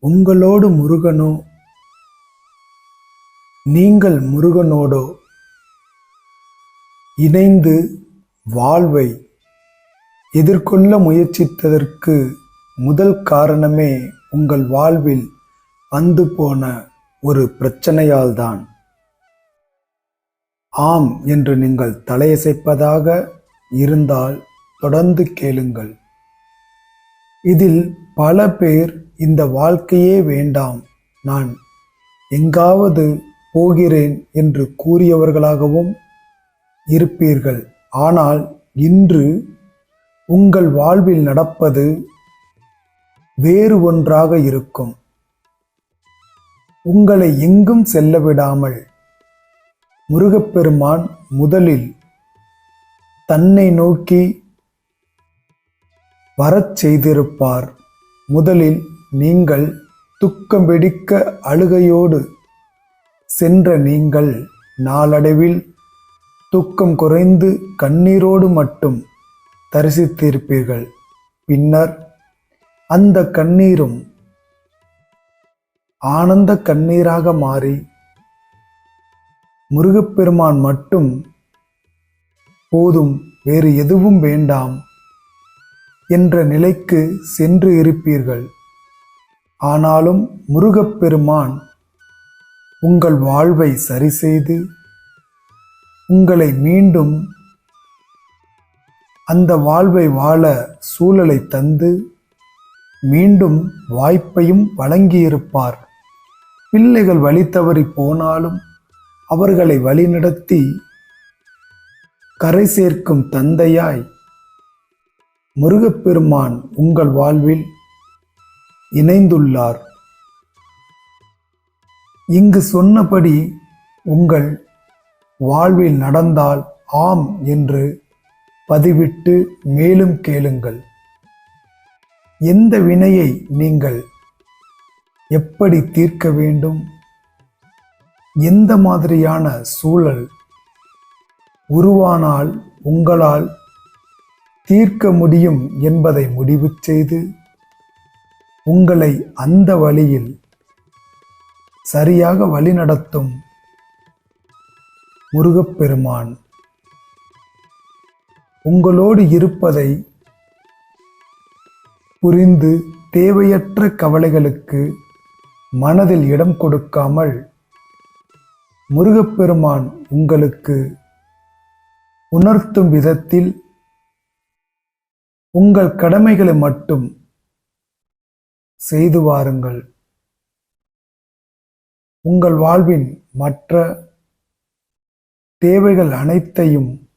உங்களோடு முருகனோ? நீங்கள் முருகனோடோ? இணைந்து வாழ்வை எதிர்கொள்ள முயற்சித்ததற்கு முதல் காரணமே உங்கள் வாழ்வில் வந்து போன ஒரு பிரச்சனையால்தான். ஆம் என்று நீங்கள் தலையசைப்பதாக இருந்தால் தொடர்ந்து கேளுங்கள். இதில் பல பேர் இந்த வாழ்க்கையே வேண்டாம். நான் எங்காவது போகிறேன் என்று கூறியவர்களாகவும் இருப்பீர்கள். ஆனால் இன்று உங்கள் வாழ்வில் நடப்பது வேறு ஒன்றாக இருக்கும். உங்களை எங்கும் செல்ல விடாமல் முருகப்பெருமான் முதலில் தன்னை நோக்கி வரச் செய்திருப்பார். முதலில் நீங்கள் துக்கம் வெடிக்க அழுகையோடு சென்ற நீங்கள் நாளடைவில் துக்கம் குறைந்து கண்ணீரோடு மட்டும் தரிசித்திருப்பீர்கள். பின்னர் அந்த கண்ணீரும் ஆனந்த கண்ணீராக மாறி முருகப்பெருமான் மட்டும் போதும் வேறு எதுவும் வேண்டாம் என்ற நிலைக்கு சென்று இருப்பீர்கள். ஆனாலும் முருகப்பெருமான் உங்கள் வாழ்வை சரி செய்து உங்களை மீண்டும் அந்த வாழ்வை வாழ சூழலை தந்து மீண்டும் வாய்ப்பையும் வழங்கியிருப்பார். பிள்ளைகள் வழி தவறி போனாலும் அவர்களை வழிநடத்தி கரை சேர்க்கும் தந்தையாய் முருகப்பெருமான் உங்கள் வாழ்வில் இணைந்துள்ளார். இங்கு சொன்னபடி உங்கள் வாழ்வில் நடந்தால் ஆம் என்று பதிவிட்டு மேலும் கேளுங்கள். எந்த வினையை நீங்கள் எப்படி தீர்க்க வேண்டும்? எந்த மாதிரியான சூழல் உருவானால் உங்களால் தீர்க்க முடியும் என்பதை முடிவு செய்து உங்களை அந்த வழியில் சரியாக வழிநடத்தும் முருகப்பெருமான். உங்களோடு இருப்பதை புரிந்து தேவையற்ற கவலைகளுக்கு மனதில் இடம் கொடுக்காமல் முருகப்பெருமான் உங்களுக்கு உணர்த்தும் விதத்தில் உங்கள் கடமைகளை மட்டும் செய்து வாருங்கள். உங்கள் வாழ்வின் மற்ற தேவைகள் அனைத்தையும்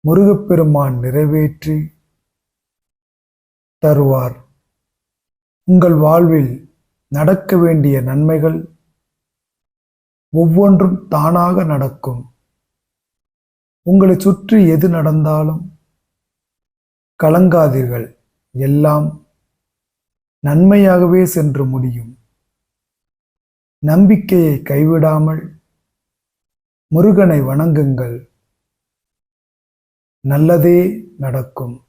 முருகப்பெருமான் நிறைவேற்றி தருவார். உங்கள் வாழ்வில் நடக்க வேண்டிய நன்மைகள் ஒவ்வொன்றும் தானாக நடக்கும். உங்களை சுற்றி எது நடந்தாலும் கலங்காதீர்கள். எல்லாம் நன்மையாகவே சென்று முடியும். நம்பிக்கையை கைவிடாமல் முருகனை வணங்குங்கள். நல்லதே நடக்கும்.